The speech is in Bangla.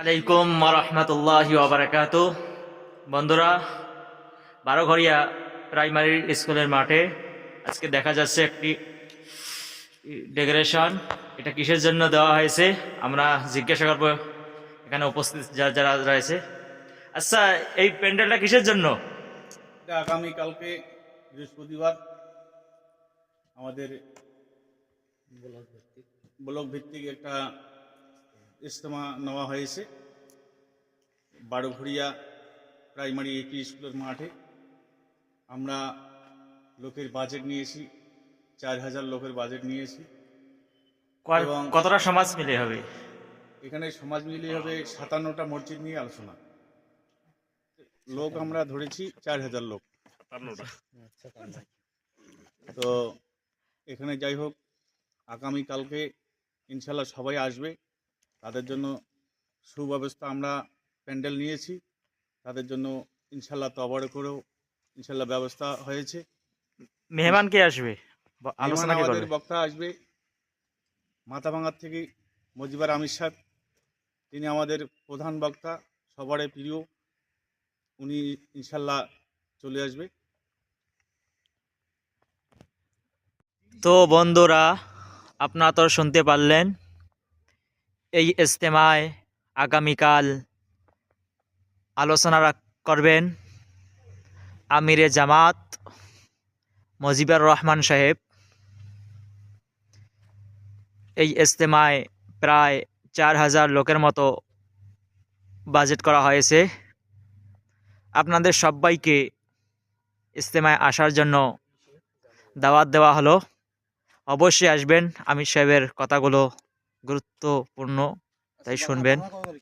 আলাইকুম রহমতুল্লাহ বারাকাত বন্ধুরা বারোঘরিয়া প্রাইমারি স্কুলের মাঠে আজকে দেখা যাচ্ছে একটি ডেকোরেশন। এটা কিসের জন্য দেওয়া হয়েছে? আমরা জিজ্ঞাসা করব এখানে উপস্থিত যারা যারা রয়েছে। আচ্ছা এই প্যান্ডেলটা কিসের জন্য? আগামীকালকে বৃহস্পতিবার আমাদের ব্লক ভিত্তিক একটা ইজতেমা নেওয়া হয়েছে। বারোঘড়িয়া প্রাইমারি একই স্কুলের মাঠে আমরা লোকের বাজেট নিয়েছি চার হাজার লোকের বাজেট নিয়েছি। কয়- এবং- কতটা সমাজ মিলে হবে? এখানে সমাজ মিলে হবে সাতান্নটা মসজিদ নিয়ে আলোচনা। লোক আমরা ধরেছি চার হাজার লোক। তো এখানে যাই হোক আগামীকালকে ইনশাল্লাহ সবাই আসবে। তাদের জন্য সুব্যবস্থা আমরা প্যান্ডেল নিয়েছি। তাদের জন্য ইনশাল্লাহ তবড় করেও ইনশাল্লাহ ব্যবস্থা হয়েছে। মেহমান কে আসবে? আলোচনা আমাদের বক্তা আসবে। মাথাভাঙার থেকে মজিবার আমির সাহেব তিনি আমাদের প্রধান বক্তা সবারই প্রিয়। উনি ইনশাল্লাহ চলে আসবে। তো বন্ধুরা আপনারা তো শুনতে পারলেন এই ইজতেমায় আগামীকাল আলোচনা করবেন আমিরে জামাত মজিবুর রহমান সাহেব। এই ইজতেমায় প্রায় চার হাজার লোকের মতো বাজেট করা হয়েছে। আপনাদের সবাইকে ইজতেমায় আসার জন্য দাওয়াত দেওয়া হলো। অবশ্যই আসবেন আমির সাহেবের কথাগুলো গুরুত্বপূর্ণ। তাই শুনবেন।